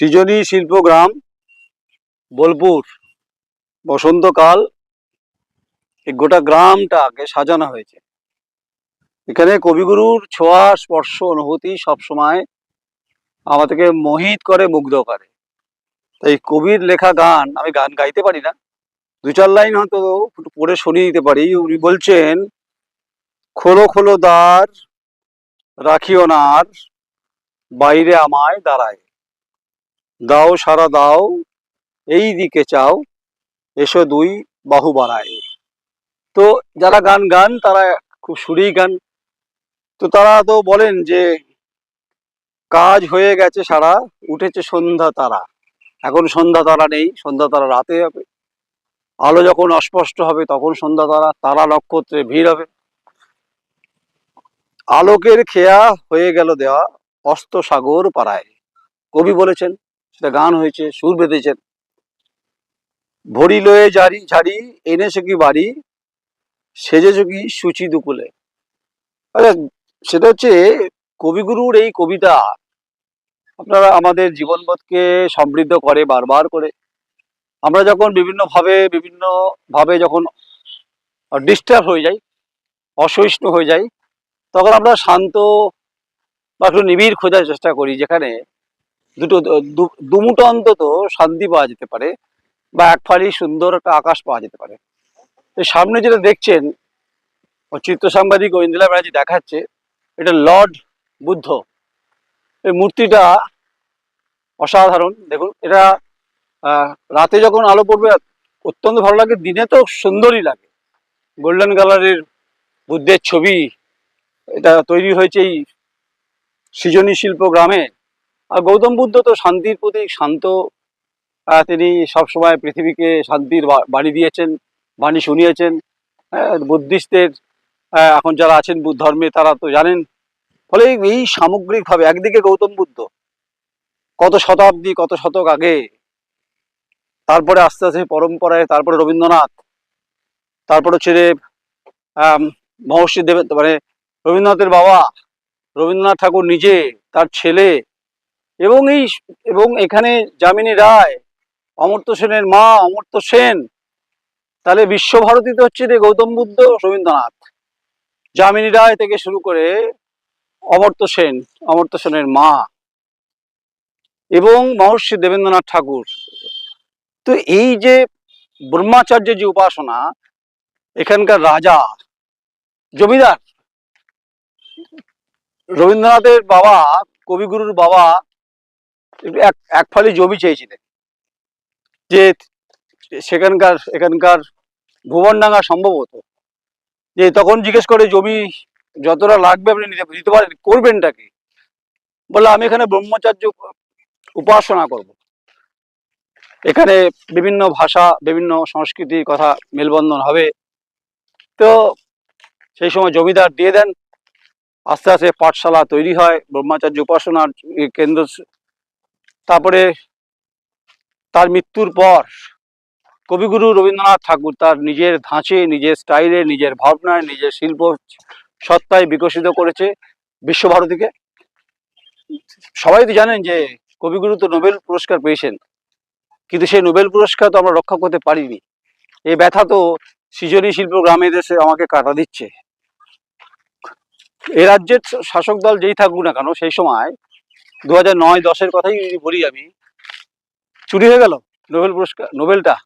সৃজনী শিল্পগ্রাম বোলপুর, বসন্তকাল, এই গোটা গ্রামটাকে সাজানো হয়েছে। এখানে কবিগুরুর ছোঁয়া, স্পর্শ, অনুভূতি সবসময় আমাদেরকে মোহিত করে, মুগ্ধ করে। তাই কবির লেখা গান, আমি গান গাইতে পারি না। দু চার লাইন হয়তো পড়ে শুনিয়ে দিতে পারি। উনি বলছেন, খোলো খোলো দ্বার, রাখিও না বাইরে আমায় দাঁড়ায়। দাও সারা দাও, এই দিকে চাও, এসো দুই বাহু বাড়ায় তো যারা গান গান, তারা খুব সুরেই গান। তো তারা তো বলেন যে, কাজ হয়ে গেছে সারা, উঠেছে সন্ধ্যা তারা। এখন সন্ধ্যা তারা নেই, সন্ধ্যা তারা রাতে হবে। আলো যখন অস্পষ্ট হবে, তখন সন্ধ্যা তারা তারা নক্ষত্রে ভিড় হবে। আলোকের খেয়া হয়ে গেল দেওয়া অস্ত সাগর পাড়ায়। কবি বলেছেন সেটা গান হয়েছে, সুর বেঁধেছেন। ভরি লয়ে জারি ঝাড়ি, এনেছে কি বাড়ি, সেজেছ কি সুচি আরে, সেটা হচ্ছে কবিগুরুর এই কবিতা, আপনারা আমাদের জীবনবোধকে সমৃদ্ধ করে, বারবার করে। আমরা যখন বিভিন্ন ভাবে বিভিন্ন ভাবে যখন ডিস্টার্ব হয়ে যাই, অসহিষ্ণু হয়ে যাই, তখন আমরা শান্ত বা একটু নিবিড় খোঁজার চেষ্টা করি, যেখানে দুটো দুমুটো অন্তত শান্তি পাওয়া যেতে পারে বা এক ফালি সুন্দর একটা আকাশ পাওয়া যেতে পারে। তো সামনে যেটা দেখছেন চিত্র সাংবাদিক গোবিন্দলা ব্যানার্জি দেখাচ্ছে, এটা লর্ড বুদ্ধ। এই মূর্তিটা অসাধারণ। দেখুন, এটা রাতে যখন আলো পড়বে, অত্যন্ত ভালো লাগে, দিনে তো সুন্দরই লাগে। গোল্ডেন কালারের বুদ্ধের ছবি, এটা তৈরি হয়েছে এই সৃজনী শিল্প গ্রামে। আর গৌতম বুদ্ধ তো শান্তির প্রতীক শান্ত। তিনি সবসময় পৃথিবীকে শান্তির বাণী দিয়েছেন বাণী শুনিয়েছেন। বুদ্ধিস্টদের আহ, এখন যারা আছেন বুদ্ধ ধর্মে তারা তো জানেন। ফলে এই- সামগ্রিকভাবে একদিকে গৌতম বুদ্ধ কত শতাব্দী কত শতক আগে তারপরে আস্তে আস্তে পরম্পরায় তারপরে রবীন্দ্রনাথ তারপরে হচ্ছে মহর্ষি দেব মানে রবীন্দ্রনাথের বাবা রবীন্দ্রনাথ ঠাকুর নিজে তার ছেলে এবং এই এবং এখানে যামিনী রায়, অমর্ত্য সেনের মা, অমর্ত্য সেন, তাহলে বিশ্বভারতীতে হচ্ছে যে গৌতম বুদ্ধ রবীন্দ্রনাথ। যামিনী রায় থেকে শুরু করে অমর্ত্য সেন, অমর্ত্য সেনের মা এবং মহর্ষি দেবেন্দ্রনাথ ঠাকুর। তো এই যে ব্রহ্মাচার্যের যে উপাসনা, এখানকার রাজা, জমিদার, রবীন্দ্রনাথের বাবা, কবিগুরুর বাবা এক এক ফালি জমি চেয়েছিলেন। যে সেখানকার এখানকার ভুবনডাঙ্গা সম্ভবত যে তখন জিজ্ঞেস করে, জমি যতটা লাগবে আপনি নিতে, দিতে পারেন করবেনটা কি? বলল আমি এখানে ব্রহ্মচার্য উপাসনা করব। এখানে বিভিন্ন ভাষা, বিভিন্ন সংস্কৃতির কথা মেলবন্ধন হবে। তো সেই সময় জমিদার দিয়ে দেন। আস্তে আস্তে পাঠশালা তৈরি হয়। ব্রহ্মাচার্য উপাসনার কেন্দ্র তারপরে তার মৃত্যুর পর কবিগুরু রবীন্দ্রনাথ ঠাকুর তার নিজের ধাঁচে, নিজের স্টাইলে নিজের ভাবনায়, নিজের শিল্প সত্তায় বিকশিত করেছে বিশ্বভারতীকে। সবাই তো জানেন যে কবিগুরু তো নোবেল পুরস্কার পেয়েছেন, কিন্তু সেই নোবেল পুরস্কার তো আমরা রক্ষা করতে পারিনি। এই ব্যথা তো সৃজনী শিল্প গ্রামে দেশে আমাকে কাটা দিচ্ছে। এ রাজ্যের শাসক দল যেই থাকুক না কেন, সেই সময় দু হাজার নয়, দশের কথাই যদি বলি আমি, চুরি হয়ে গেল নোবেল পুরস্কার, নোবেলটা।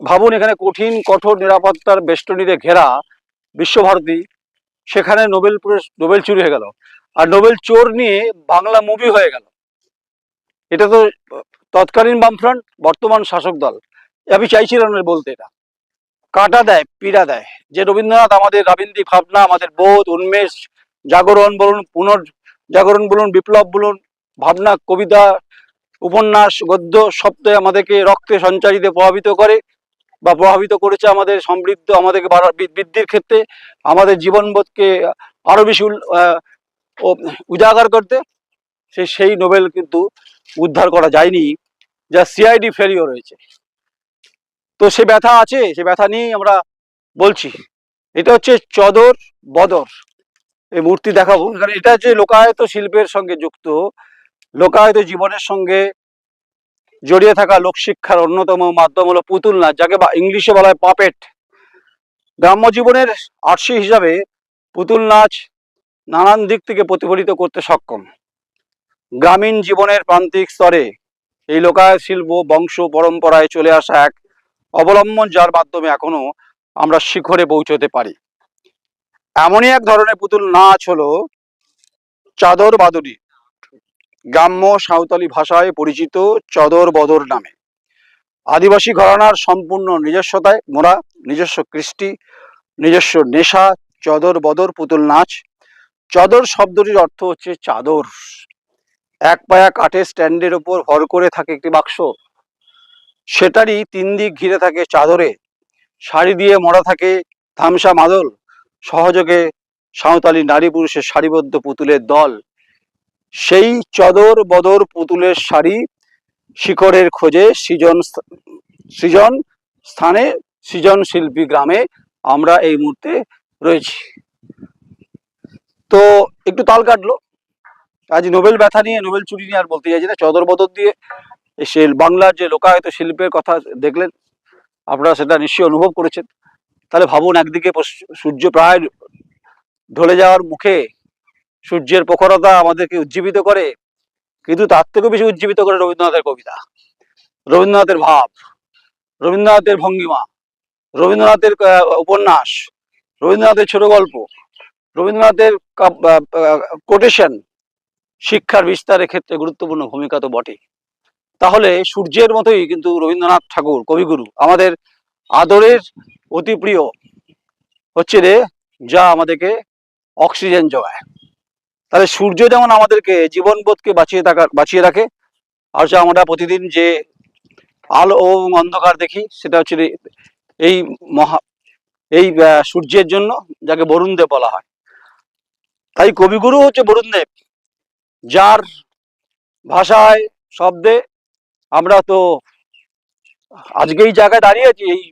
ভাবুন, এখানে কঠিন, কঠোর নিরাপত্তার বেষ্টনীতে ঘেরা বিশ্বভারতী, সেখানে নোবেল নোবেল চুরি হয়ে গেল। আর নোবেল চোর নিয়ে বাংলা মুভি হয়ে গেল। এটা তো তৎকালীন বামফ্রন্ট, বর্তমান শাসক দল। আমি চাইছিলাম বলতে এটা। কাটা দেয়, পীড়া দেয়। যে রবীন্দ্রনাথ, আমাদের রাবীন্দ্রিক ভাবনা, আমাদের বোধ, উন্মেষ, জাগরণ, বলুন, পুনর জাগরণ বলুন, বিপ্লব বলুন, ভাবনা, কবিতা, উপন্যাস, গদ্য শব্দে আমাদেরকে রক্তে সঞ্চারিতে প্রভাবিত করে বা প্রভাবিত করেছে আমাদের সমৃদ্ধ, আমাদেরকে বৃদ্ধির ক্ষেত্রে, আমাদের জীবনবোধকে আরও বেশি উজাগার করতে। সে, সেই নোবেল কিন্তু উদ্ধার করা যায়নি, যা সিআইডি ফেলিও রয়েছে তো সে ব্যথা আছে, সে ব্যথা নিয়েই আমরা বলছি। এটা হচ্ছে চদর বদর। এই মূর্তি দেখাবো। এখানে এটা হচ্ছে লোকায়ত শিল্পের সঙ্গে যুক্ত, লোকায়ত জীবনের সঙ্গে জড়িয়ে থাকা লোকশিক্ষার অন্যতম মাধ্যম হলো পুতুল নাচ, যাকে বা ইংলিশে বলা হয় পাপেট। গ্রাম্য জীবনের আর্শি হিসাবে পুতুল নাচ নানান দিক থেকে প্রতিফলিত করতে সক্ষম। গ্রামীণ জীবনের প্রান্তিক স্তরে এই লোকায়ত শিল্প, বংশ, পরম্পরায় চলে আসা এক অবলম্বন যার মাধ্যমে এখনও আমরা শিখরে পৌঁছতে পারি। এমনই এক ধরনের পুতুল নাচ হলো চাদর বাদুড়ি। গ্রাম্য সাঁওতালি ভাষায় পরিচিত চদর বদর নামে। আদিবাসী ঘরানার সম্পূর্ণ নিজস্বতায় মোরা নিজস্ব কৃষ্টি, নিজস্ব নেশা, চদর বদর পুতুল নাচ। চদর শব্দটির অর্থ হচ্ছে চাদর। এক পায়া কাঠের স্ট্যান্ডের ওপর ভর করে থাকে একটি বাক্স। সেটারই তিন দিক ঘিরে থাকে চাদরে। শাড়ি দিয়ে মরা থাকে থামসা মাদল। সহযোগে সাঁওতালি নারী পুরুষের সারিবদ্ধ পুতুলের দল। সেই চদর বদর পুতুলের শাড়ি শিকড়ের খোঁজে সৃজন সৃজন স্থানে সৃজন শিল্পী গ্রামে আমরা এই মুহূর্তে রয়েছি। তো একটু তাল কাটলো। আজ নোবেল ব্যথা নিয়ে, নোবেল চুরি নিয়ে আর বলতে চাইছি না। চদর বদর দিয়ে সে বাংলার যে লোকায়ত শিল্পের কথা দেখলেন, আপনারা সেটা নিশ্চয়ই অনুভব করেছেন। তাহলে ভাবুন একদিকে সূর্য প্রায় ঢলে যাওয়ার মুখে সূর্যের প্রখরতা আমাদেরকে উজ্জীবিত করে, কিন্তু তার থেকেও বেশি উজ্জীবিত করে রবীন্দ্রনাথের কবিতা। রবীন্দ্রনাথের ভাব, রবীন্দ্রনাথের ভঙ্গিমা, রবীন্দ্রনাথের উপন্যাস, রবীন্দ্রনাথের ছোট গল্প, রবীন্দ্রনাথের কোটেশন শিক্ষার বিস্তারের ক্ষেত্রে গুরুত্বপূর্ণ ভূমিকা তো বটেই। তাহলে সূর্যের মতোই কিন্তু রবীন্দ্রনাথ ঠাকুর, কবিগুরু, আমাদের আদরের অতি প্রিয় হচ্ছে রে, যা আমাদেরকে অক্সিজেন যোগায়। তাহলে সূর্য যেমন আমাদেরকে জীবনবোধকে বাঁচিয়ে থাকার বাঁচিয়ে রাখে, আর হচ্ছে আমরা প্রতিদিন যে আলো ও অন্ধকার দেখি, সেটা হচ্ছে এই মহা, এই সূর্যের জন্য যাকে বরুণদেব বলা হয়। তাই কবিগুরু হচ্ছে বরুণদেব, যার ভাষায়, শব্দে আমরা তো আজকে এই জায়গায় দাঁড়িয়ে আছি, এই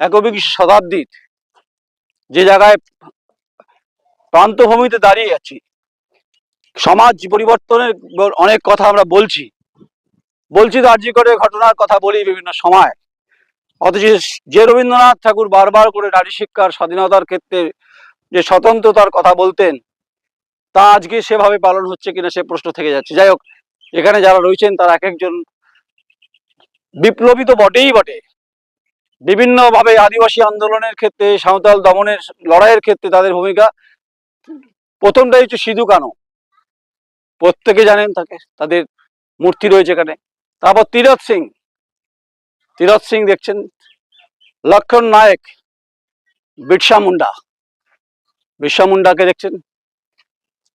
একবিংশ শতাব্দীর যে জায়গায় প্রান্তভূমিতে দাঁড়িয়ে আছি। সমাজ পরিবর্তনের অনেক কথা আমরা বলছি। বলছি তো আর্জি করে ঘটনার কথা বলি বিভিন্ন সময়। অথচ যে রবীন্দ্রনাথ ঠাকুর বারবার করে নারী শিক্ষার স্বাধীনতার ক্ষেত্রে যে স্বতন্ত্রতার কথা বলতেন, তা আজকে সেভাবে পালন হচ্ছে কিনা সে প্রশ্ন থেকে যাচ্ছে। যাই হোক, এখানে যারা রয়েছেন, তারা এক একজন বিপ্লবী তো বটেই বটে। বিভিন্নভাবে আদিবাসী আন্দোলনের ক্ষেত্রে, সাঁওতাল দমনের লড়াইয়ের ক্ষেত্রে তাদের ভূমিকা। প্রথমটাই হচ্ছে সিধু কানো প্রত্যেকে জানেন তাকে, তাদের মূর্তি রয়েছে এখানে। তারপর তীরথ সিং। তীরথ সিং দেখছেন? লক্ষণ নায়ক, বিরসা মুন্ডা। বিরসা মুন্ডাকে দেখছেন?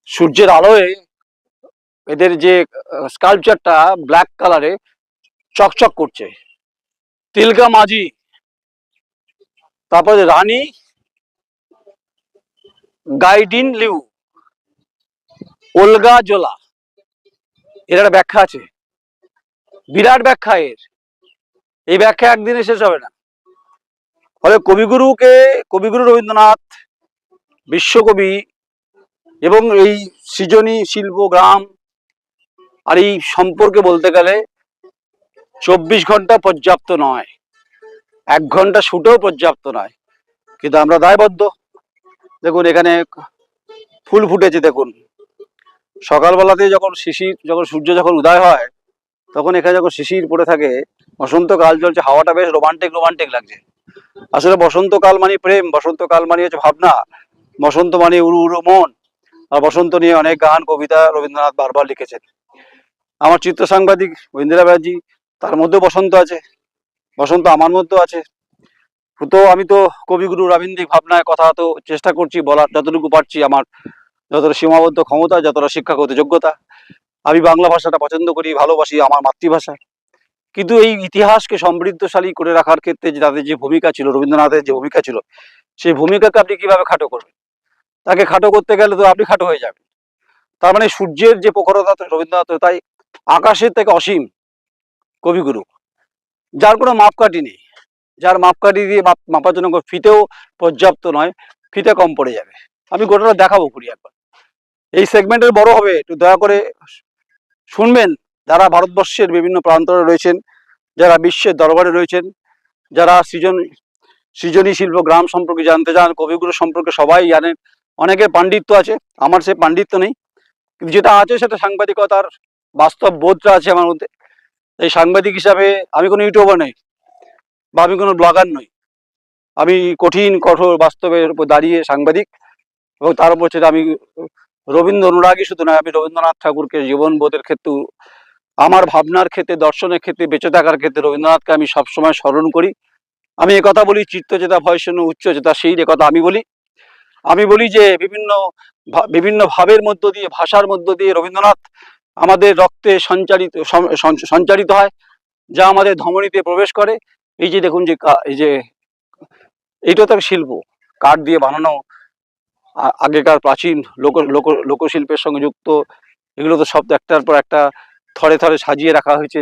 সূর্যের আলোয় এদের যে স্কাল্পচারটা ব্ল্যাক কালারে চকচক করছে। তিলকা মাঝি তারপরে রানী, গাইডিন লিউ, ওলগা জোলা, এর একটা ব্যাখ্যা আছে। বিরাট ব্যাখ্যা এর। এই ব্যাখ্যা একদিনে শেষ হবে না। ফলে কবিগুরুকে, কবিগুরু রবীন্দ্রনাথ, বিশ্বকবি এবং এই সৃজনী, শিল্প, গ্রাম আর এই সম্পর্কে বলতে গেলে চব্বিশ ঘণ্টা পর্যাপ্ত নয়। এক ঘণ্টা শুটেও পর্যাপ্ত নয়। কিন্তু আমরা দায়বদ্ধ। দেখুন, এখানে ফুল ফুটেছে, দেখুন। সকালবেলাতে যখন শিশির যখন সূর্য যখন উদয় হয়, তখন এখানে যখন শিশির পড়ে থাকে, বসন্তকাল চলছে, হাওয়াটা বেশ রোমান্টিক রোমান্টিক লাগছে। আসলে বসন্তকাল মানে প্রেম, বসন্তকাল মানে হচ্ছে ভাবনা, বসন্ত মানে উড়ু উড়ু মন, আর বসন্ত নিয়ে অনেক গান, কবিতা রবীন্দ্রনাথ বারবার লিখেছেন। আমার চিত্র সাংবাদিক ইন্দিরা ব্যানার্জি, তার মধ্যে বসন্ত আছে। বসন্ত, আমার মধ্যেও আছে। তো আমি তো কবিগুরু রবীন্দ্রিক ভাবনায় কথা তো চেষ্টা করছি, বলার যতটুকু পারছি আমার। যতটা সীমাবদ্ধ ক্ষমতা, যতটা শিক্ষাগত যোগ্যতা। আমি বাংলা ভাষাটা পছন্দ করি, ভালোবাসি আমার মাতৃভাষা। কিন্তু এই ইতিহাসকে সমৃদ্ধশালী করে রাখার ক্ষেত্রে যে তাদের যে ভূমিকা ছিল, রবীন্দ্রনাথের যে ভূমিকা ছিল, সেই ভূমিকাকে আপনি কীভাবে খাটো করবেন? তাকে খাটো করতে গেলে তো আপনি খাটো হয়ে যাবেন। তার মানে সূর্যের যে প্রখরতা রবীন্দ্রনাথ, তাই আকাশের থেকে অসীম কবিগুরু। যার কোনো মাপকাঠি নেই। যার মাপকাঠি দিয়ে মাপ, মাপার জন্য ফিতেও পর্যাপ্ত নয়, ফিতে কম পড়ে যাবে। আমি গোটাটা দেখাবো করি একবার। এই সেগমেন্টের বড় হবে, একটু দয়া করে শুনবেন যারা ভারতবর্ষের বিভিন্ন প্রান্তরে রয়েছেন, যারা বিশ্বের দরবারে রয়েছেন, যারা সৃজন সৃজনী শিল্প গ্রাম সম্পর্কে জানতে চান, কবিগুরু সম্পর্কে সবাই জানেন অনেকের পাণ্ডিত্য আছে, আমার সে পাণ্ডিত্য নেই। কিন্তু যেটা আছে সেটা সাংবাদিকতার বাস্তব বোধটা আছে আমার মধ্যে। এই সাংবাদিক হিসাবে আমি কোনো ইউটিউবার নই বা আমি কোনো ব্লগার নই। আমি কঠিন, কঠোর বাস্তবের উপর দাঁড়িয়ে সাংবাদিক এবং তার উপর সেটা আমি রবীন্দ্র অনুরাগী শুধু নয়, আমি রবীন্দ্রনাথ ঠাকুরকে জীবনবোধের ক্ষেত্রে, আমার ভাবনার ক্ষেত্রে, দর্শনের ক্ষেত্রে, বেঁচে থাকার ক্ষেত্রে রবীন্দ্রনাথকে আমি সবসময় স্মরণ করি। আমি কথা বলি, চিত্তচেতা, ভয়শূন্য, উচ্চচেতা, সেই কথা আমি বলি। আমি বলি যে বিভিন্ন বিভিন্ন ভাবের মধ্য দিয়ে, ভাষার মধ্য দিয়ে রবীন্দ্রনাথ আমাদের রক্তে সঞ্চারিত সঞ্চারিত হয়, যা আমাদের ধমনীতে প্রবেশ করে। এই যে দেখুন যে এই যে, এইটা তো শিল্প। কাঠ দিয়ে বানানো আগেকার প্রাচীন লোক লোক, লোকশিল্পের সঙ্গে যুক্ত, এগুলো তো সব একটার পর একটা থরে থরে সাজিয়ে রাখা হয়েছে।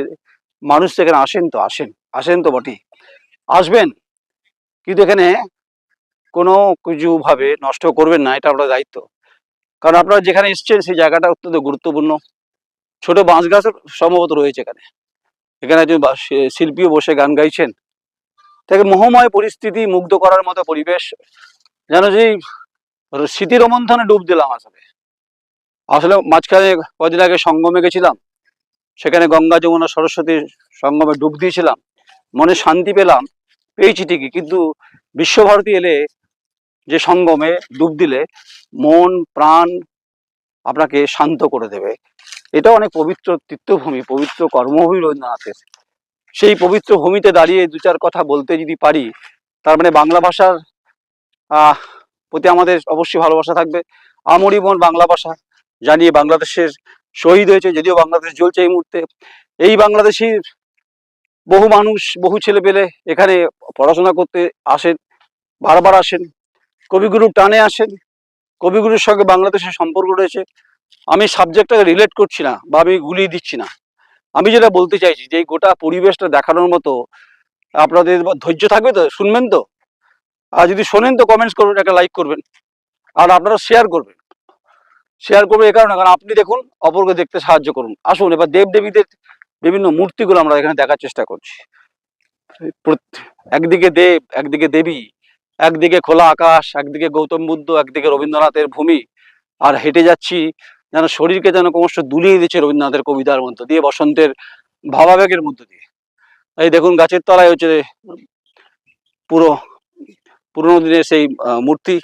মানুষ সেখানে আসেন তো, আসেন আসেন তো বটেই। আসবেন, কিন্তু এখানে কোনো কিছুভাবে নষ্ট করবেন না, এটা আপনার দায়িত্ব। কারণ আপনারা যেখানে এসছেন, সেই জায়গাটা অত্যন্ত গুরুত্বপূর্ণ। ছোট বাঁশ গাছ সম্ভবত রয়েছে এখানে। এখানে একজন শিল্পীও বসে গান গাইছেন। তাকে মোহময় পরিস্থিতি মুগ্ধ করার মতো পরিবেশ, যেন যে স্মৃতি রোমন্থনে ডুব দিলাম আসলে। আসলে মাঝখানে কদিন আগে সঙ্গমে গেছিলাম। সেখানে গঙ্গা যমুনা সরস্বতী সঙ্গমে ডুব দিয়েছিলাম। মনে শান্তি পেলাম, পেয়েছি ঠিকই। কিন্তু বিশ্বভারতী এলে যে সঙ্গমে ডুব দিলে মন, প্রাণ আপনাকে শান্ত করে দেবে। এটা অনেক পবিত্র তীর্থভূমি, পবিত্র কর্মভূমি রবীন্দ্রনাথের সেই পবিত্র ভূমিতে দাঁড়িয়ে দু চার কথা বলতে যদি পারি, তার মানে বাংলা ভাষার প্রতি আমাদের অবশ্যই ভালোবাসা থাকবে। আমরি মন বাংলা ভাষা জানিয়ে বাংলাদেশের শহীদ হয়েছে, যদিও বাংলাদেশ জ্বলছে এই মুহূর্তে। এই বাংলাদেশির বহু মানুষ, বহু ছেলে পেলে এখানে পড়াশোনা করতে আসেন, বারবার আসেন। কবিগুরু টানে আসেন। কবিগুরুর সঙ্গে বাংলাদেশের সম্পর্ক রয়েছে। আমি সাবজেক্টটাকে রিলেট করছি না বা আমি গুলিয়ে দিচ্ছি না। আমি যেটা বলতে চাইছি যে গোটা পরিবেশটা দেখানোর মতো আপনাদের ধৈর্য থাকবে তো? শুনবেন তো? আর যদি শোনেন তো কমেন্টস করবেন একটা লাইক করবেন। আর আপনারা শেয়ার করবেন। শেয়ার করবেন এ কারণে, কারণ আপনি দেখুন, অপরকে দেখতে সাহায্য করুন। আসুন, এবার দেব দেবীদের বিভিন্ন মূর্তিগুলো আমরা এখানে দেখার চেষ্টা করছি। একদিকে দেব, একদিকে দেবী, একদিকে খোলা আকাশ, একদিকে গৌতম বুদ্ধ, একদিকে রবীন্দ্রনাথের ভূমি। আর হেঁটে যাচ্ছি যেন শরীরকে যেন ক্রমশ দুলিয়ে দিচ্ছে রবীন্দ্রনাথের কবিতার মধ্য দিয়ে, বসন্তের ভাবাবেগের মধ্য দিয়ে। এই দেখুন, গাছের তলায় হচ্ছে পুরো, পুরোনো দিনের সেই মূর্তি,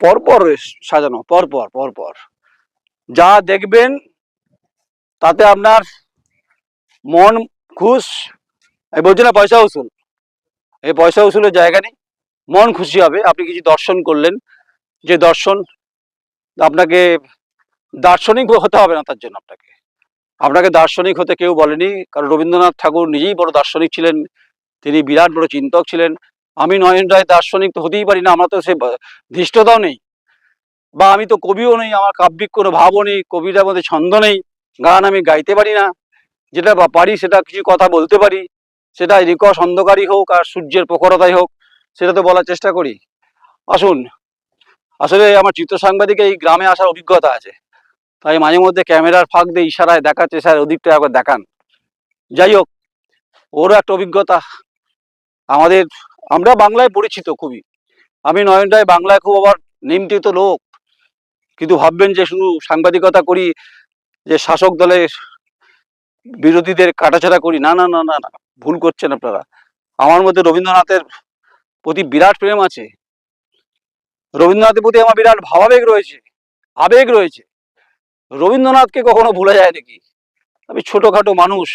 পরপর সাজানো, পরপর পরপর। যা দেখবেন, তাতে আপনার মন খুশ এই বলছি না পয়সা উসুল এই পয়সা উসুলের জায়গা নেই, মন খুশি হবে। আপনি কিছু দর্শন করলেন, যে দর্শন আপনাকে দার্শনিক হতে হবে না তার জন্য আপনাকে। আপনাকে দার্শনিক হতে কেউ বলেনি, কারণ রবীন্দ্রনাথ ঠাকুর নিজেই বড় দার্শনিক ছিলেন, তিনি বিরাট বড় চিন্তক ছিলেন। আমি নয়ন রায় দার্শনিক তো হতেই পারি না, আমার তো সে ধৃষ্টতাও নেই। বা আমি তো কবিও নেই, আমার কাব্যিক কোনো ভাবও নেই, কবিতার মধ্যে ছন্দ নেই, গান আমি গাইতে পারি না। যেটা পারি সেটা কিছু কথা বলতে পারি, সেটা নিকষ অন্ধকারই হোক আর সূর্যের প্রখরতাই হোক, সেটা তো বলার চেষ্টা করি। আসুন আসলে আমার চিত্র সাংবাদিকে এই গ্রামে আসার অভিজ্ঞতা আছে। তাই মাঝে মধ্যে ক্যামেরার ফাঁক দিয়ে ইশারায় দেখাচ্ছে স্যার, ওদিকটা একবার দেখান। যাই হোক, ওরও একটা অভিজ্ঞতা। আমাদের, আমরা বাংলায় পরিচিত খুবই। আমি নয়ন রায় বাংলায় খুব আবার নিমন্ত্রিত লোক। কিন্তু ভাববেন যে শুধু সাংবাদিকতা করি, যে শাসক দলের বিরোধীদের কাটাছাড়া করি। না না না না ভুল করছেন আপনারা। আমার মধ্যে রবীন্দ্রনাথের প্রতি বিরাট প্রেম আছে। রবীন্দ্রনাথের প্রতি আমার বিরাট ভাবাবেগ রয়েছে, আবেগ রয়েছে। রবীন্দ্রনাথকে কখনো ভুলা যায় নাকি? আমি ছোটখাটো মানুষ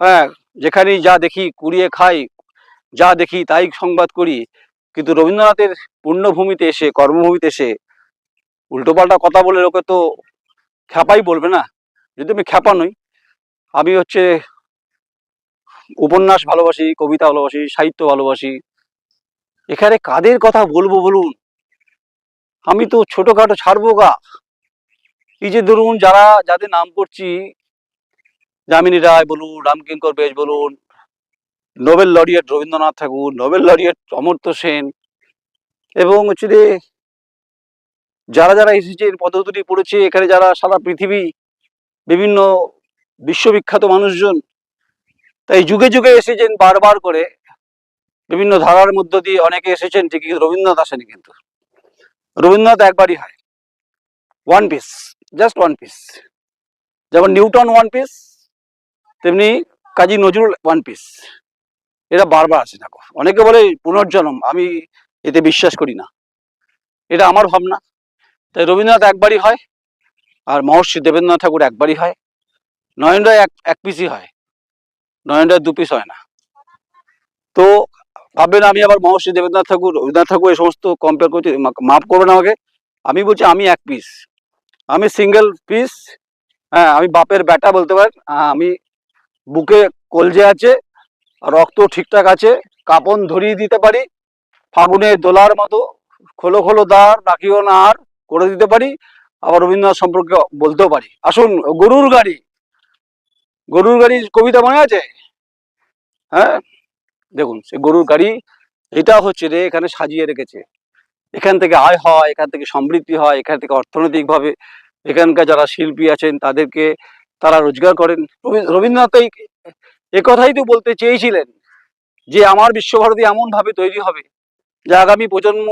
হ্যাঁ যেখানেই যা দেখি কুড়িয়ে খাই, যা দেখি তাই সংবাদ করি। কিন্তু রবীন্দ্রনাথের পূর্ণভূমিতে এসে, কর্মভূমিতে এসে উল্টোপাল্টা কথা বলে লোকে তো খ্যাপাই বলবে না? যদি আমি খ্যাপা নই, আমি হচ্ছে উপন্যাস ভালোবাসি, কবিতা ভালোবাসি, সাহিত্য ভালোবাসি। এখানে কাদের কথা বলব বলুন? আমি তো ছোটখাটো ছাড়বো গা। এই যে ধরুন যারা, যাদের নাম করছি, যামিনী রায় বলুন, রামকিঙ্কর বেশ বলুন, Nobel laureate Rabindranath Thakur, Nobel laureate Amartya Sen, এবং হচ্ছে যে যারা যারা এসেছেন পদ্ধতি পড়েছে, এখানে যারা সারা পৃথিবী বিভিন্ন বিশ্ববিখ্যাত মানুষজন, তাই যুগে যুগে এসেছেন বারবার করে, বিভিন্ন ধারার মধ্য দিয়ে অনেকে এসেছেন ঠিকই রবীন্দ্রনাথ আসেনি কিন্তু। রবীন্দ্রনাথ একবারই হয় one piece just one piece যেমন নিউটন ওয়ান পিস তেমনি কাজী নজরুল ওয়ান পিস এরা বারবার আসে না অনেকে বলে পুনর্জন্ম, আমি এতে বিশ্বাস করি না। এটা আমার ভাবনা। তাই রবীন্দ্রনাথ একবারই হয়, আর মহর্ষি দেবেন্দ্রনাথ ঠাকুর একবারই হয়। নয়ন রায় এক এক পিসই হয়। নয়ন রায় দু পিস হয় না। তো ভাববেন আমি আবার মহর্ষি দেবেন্দ্রনাথ ঠাকুর, রবীন্দ্রনাথ ঠাকুর, এই সমস্ত কম্পেয়ার করছি মাফ করবেন আমাকে। আমি বলছি আমি এক পিস আমি সিঙ্গেল পিস হ্যাঁ আমি বাপের ব্যাটা বলতে পারেন। আমি বুকে কলজে আছে, রক্ত ঠিকঠাক আছে, কাপন ধরিয়ে দিতে পারি, ফাগুনে দোলার মতো, খোলো খোলো দ্বার, রাখিও না আর, করে দিতে পারি, আবার রবীন্দ্রনাথ সম্পর্কে বলতেও পারি। আসুন, গরুর গাড়ি। গরুর গাড়ির কবিতা মনে আছে? হ্যাঁ? দেখুন, সে গরুর গাড়ি, এটা হচ্ছে রে এখানে সাজিয়ে রেখেছে। এখান থেকে আয় হয়, এখান থেকে সমৃদ্ধি হয়, এখান থেকে অর্থনৈতিকভাবে এখানকার যারা শিল্পী আছেন, তাদেরকে তারা রোজগার করেন। রবী- রবীন্দ্রনাথ এই তো বলতে চেয়েছিলেন যে আমার বিশ্বভারতী এমন ভাবে তৈরি হবে যে আগামী প্রজন্ম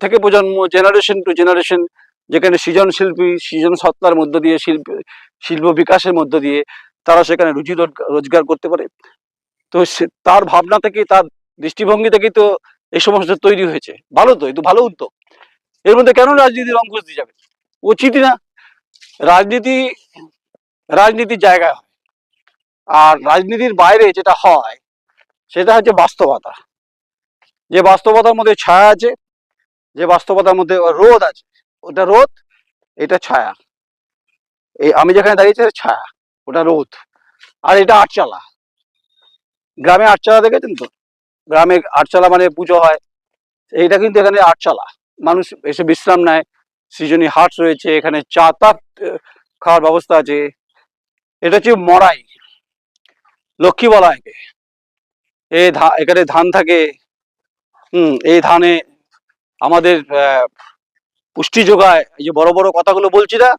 থেকে প্রজন্ম জেনারেশন টু জেনারেশন যেখানে সৃজন শিল্পী সৃজন সত্তার মধ্য দিয়ে, শিল্প শিল্প বিকাশের মধ্য দিয়ে তারা সেখানে রুজি রোজগার করতে পারে। তো তার ভাবনা থেকে তার দৃষ্টিভঙ্গি থেকেই তো এই সমস্ত তৈরি হয়েছে। ভালো তো তো ভালো উদ্যোগ। এর মধ্যে কেন রাজনীতির অঙ্কুশ দিয়ে যাবে? উচিতই না। রাজনীতি রাজনীতির জায়গায় হয়। আর রাজনীতির বাইরে যেটা হয়, সেটা হচ্ছে বাস্তবতা। যে বাস্তবতার মধ্যে ছায়া আছে, যে বাস্তবতার মধ্যে রোদ আছে, ওটা রোদ এটা ছায়া। এই, আমি যেখানে দাঁড়িয়েছি এটা ছায়া, ওটা রোদ আর এটা আটচালা। গ্রামে আটচালা দেখেছেন তো? গ্রামে আটচালা মানে পুজো হয়। এইটা কিন্তু এখানে আটচালা। মানুষ এসে বিশ্রাম নেয়। সৃজনী হাট রয়েছে, এখানে চা তা খাওয়ার ব্যবস্থা আছে। এটা হচ্ছে মরাই লক্ষ্মী বলা একে। ধা, এখানে ধান থাকে। হুম, এই ধানে আমাদের পুষ্টি যোগায়। এই যে বড় বড় কথাগুলো বলছি না,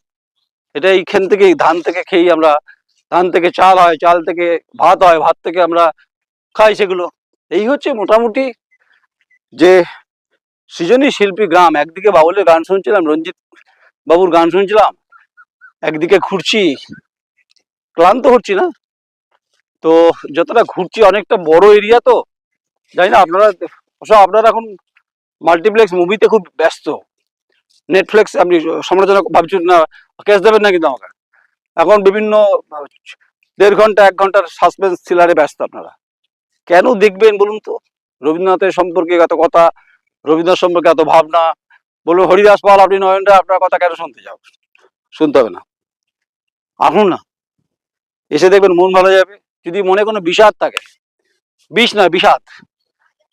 এটা এইখান থেকে ধান থেকে খেয়েই আমরা, ধান থেকে চাল হয়, চাল থেকে ভাত হয়, ভাত থেকে আমরা খাই সেগুলো। এই হচ্ছে মোটামুটি যে সৃজনী শিল্পী গ্রাম। একদিকে বাউলের গান শুনছিলাম, রঞ্জিত বাবুর গান শুনছিলাম, একদিকে ঘুরছি ক্লান্ত হচ্ছি না? তো যতটা ঘুরছি, অনেকটা বড় এরিয়া তো। জানি না, আপনারা অবশ্য আপনারা এখন মাল্টিপ্লেক্স মুভিতে খুব ব্যস্ত। নেটফ্লিক্স আপনি সমালোচনা ভাবছেন না ক্যাশ দেবেন না কিন্তু আমাকে। এখন বিভিন্ন দেড় ঘণ্টা, এক ঘণ্টার সাসপেন্স থ্রিলারে ব্যস্ত আপনারা। কেন দেখবেন বলুন তো? রবীন্দ্রনাথের সম্পর্কে এত কথা, রবীন্দ্রনাথ সম্পর্কে এত ভাবনা, বলুন হরিদাস পাল, আপনি নয়নরা আপনার কথা কেন শুনতে যাও? শুনতে হবে না। আসুন না। এসে দেখবেন মন ভালো যাবে। যদি মনে কোনো বিষাদ থাকে, বিষ নয়, বিষাদ।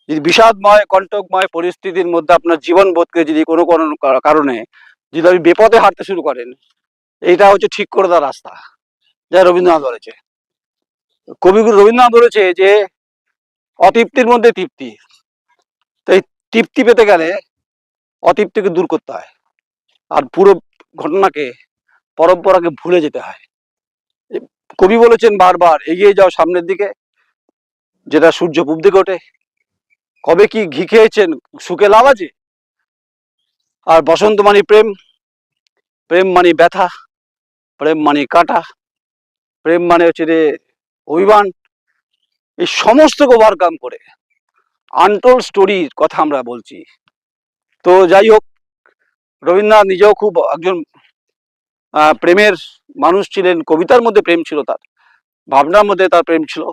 যদি বিষাদময়, কণ্টকময় পরিস্থিতির মধ্যে আপনার জীবন বোধকে যদি কোনো কোনো কারণে যদি আপনি বিপদে হাঁটতে শুরু করেন, এইটা হচ্ছে ঠিক করে দেওয়ার রাস্তা। যা রবীন্দ্রনাথ বলেছে। কবিগুরু রবীন্দ্রনাথ বলেছে যে অতৃপ্তির মধ্যে তৃপ্তি। তাই তৃপ্তি পেতে গেলে অতৃপ্তিকে দূর করতে হয়। আর পুরো ঘটনাকে, পরম্পরাকে ভুলে যেতে হয়। কবি বলেছেন বারবার, এগিয়ে যাও সামনের দিকে, যেটা সূর্য পূব দিকে ওঠে। কবে কি ঘি খেয়েছেন? সুখে লাভ আছে? আর বসন্ত মানে প্রেম প্রেম মানে ব্যথা, প্রেম মানে কাটা, প্রেম মানে হচ্ছে যে অভিমান। এই সমস্তকে ওভারকাম করে। আনটোল স্টোরির কথা আমরা বলছি। তো যাই হোক, রবীন্দ্রনাথ নিজেও খুব একজন প্রেমের মানুষ ছিলেন। কবিতার মধ্যে প্রেম ছিল তার, ভাবনার মধ্যে তার প্রেম ছিল।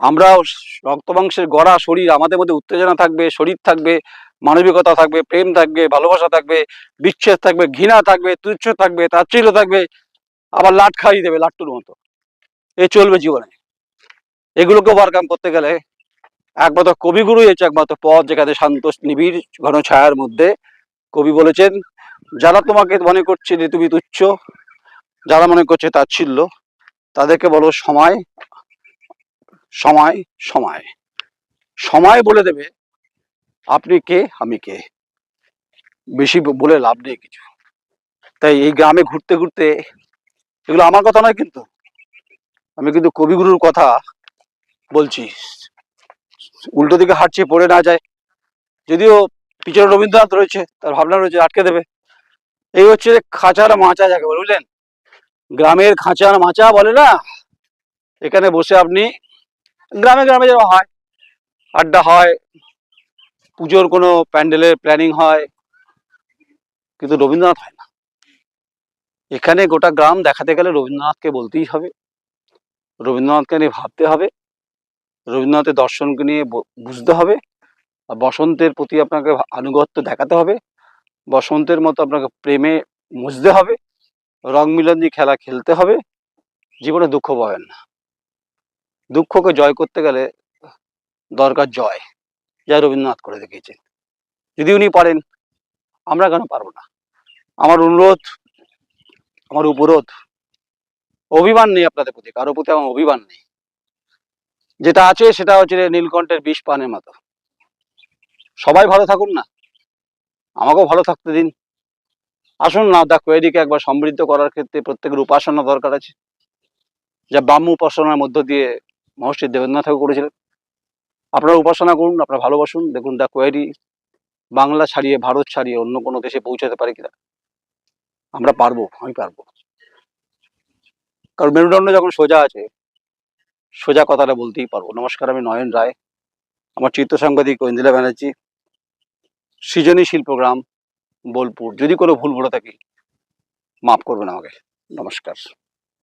আমরাও রক্তমাংসের গড়া, শরীর আমাদের মধ্যে উত্তেজনা থাকবে, শরীর থাকবে, মানবিকতা থাকবে, প্রেম থাকবে, ভালোবাসা থাকবে, বিচ্ছেদ থাকবে, ঘৃণা থাকবে, তুচ্ছ থাকবে, তাচ্ছিল্য থাকবে, আবার লাট খাইয়ে দেবে লাট্টুর মতো। এ চলবে জীবনে। এগুলোকে ওভারকাম করতে গেলে একমাত্র কবিগুরুই হচ্ছে একমাত্র পথ যেখানে শান্ত নিবিড় ঘন ছায়ার মধ্যে কবি বলেছেন, যারা তোমাকে মনে করছে যে তুমি তুচ্ছ, যারা মনে করছে তাচ্ছিল্য তাদেরকে বলো সময় সময় সময়। সময় বলে দেবে, আপনি কে, আমি কে? বেশি বলে লাভ নেই কিছু। তাই এই গ্রামে ঘুরতে ঘুরতে, এগুলো আমার কথা নয় কিন্তু, আমি কিন্তু কবিগুরুর কথা বলছি, উল্টো দিকে হাঁটছে, পড়ে না যায়। যদিও পিছনে রবীন্দ্রনাথ রয়েছে, তার ভাবনা রয়েছে, আটকে দেবে। এই হচ্ছে যে খাঁচার মাচা যাকে বলে, বুঝলেন? গ্রামের খাঁচার মাচা বলে না? এখানে বসে আপনি, গ্রামে গ্রামে যেরকম হয়, আড্ডা হয়, পুজোর কোনো প্যান্ডেলের প্ল্যানিং হয়, কিন্তু রবীন্দ্রনাথ হয় না। এখানে গোটা গ্রাম দেখাতে গেলে রবীন্দ্রনাথকে বলতেই হবে। রবীন্দ্রনাথকে নিয়ে ভাবতে হবে। রবীন্দ্রনাথের দর্শনকে নিয়ে বুঝতে হবে। বসন্তের প্রতি আপনাকে আনুগত্য দেখাতে হবে। বসন্তের মতো আপনাকে প্রেমে মুছতে হবে। রং মিলন দিয়ে খেলা খেলতে হবে। জীবনে দুঃখ পাবেন না। দুঃখকে জয় করতে গেলে দরকার জয়। যা রবীন্দ্রনাথ করে দেখিয়েছেন। যদি উনি পারেন, আমরা কেন পারব না? আমার অনুরোধ, আমার উপরোধ, অভিমান নেই আপনাদের প্রতি। কারও প্রতি আমার অভিমান নেই। যেটা আছে সেটা হচ্ছে নীলকণ্ঠের বিষ পানের মতো সবাই ভালো থাকুন না। আমাকেও ভালো থাকতে দিন। আসুন না দা কোয়েরিকে একবার সমৃদ্ধ করার ক্ষেত্রে প্রত্যেকের উপাসনা দরকার আছে। যা ব্রাহ্ম উপাসনার মধ্য দিয়ে মহর্ষি দেবেন্দ্রনাথ ঠাকুর করেছিলেন। আপনারা উপাসনা করুন, আপনারা ভালোবাসুন। দেখুন দা কোয়েরি বাংলা ছাড়িয়ে, ভারত ছাড়িয়ে অন্য কোনো দেশে পৌঁছাতে পারে কিনা। আমরা পারব, আমি পারব। কারণ মেরুদণ্ড যখন সোজা আছে সোজা কথাটা বলতেই পারব। নমস্কার, আমি নয়ন রায়। আমার চিত্র সাংবাদিক ঐন্দিলা ব্যানার্জি। সৃজনী শিল্পগ্রাম বোলপুর। যদি কোনো ভুল বলে থাকি, মাফ করবেন আমাকে। নমস্কার।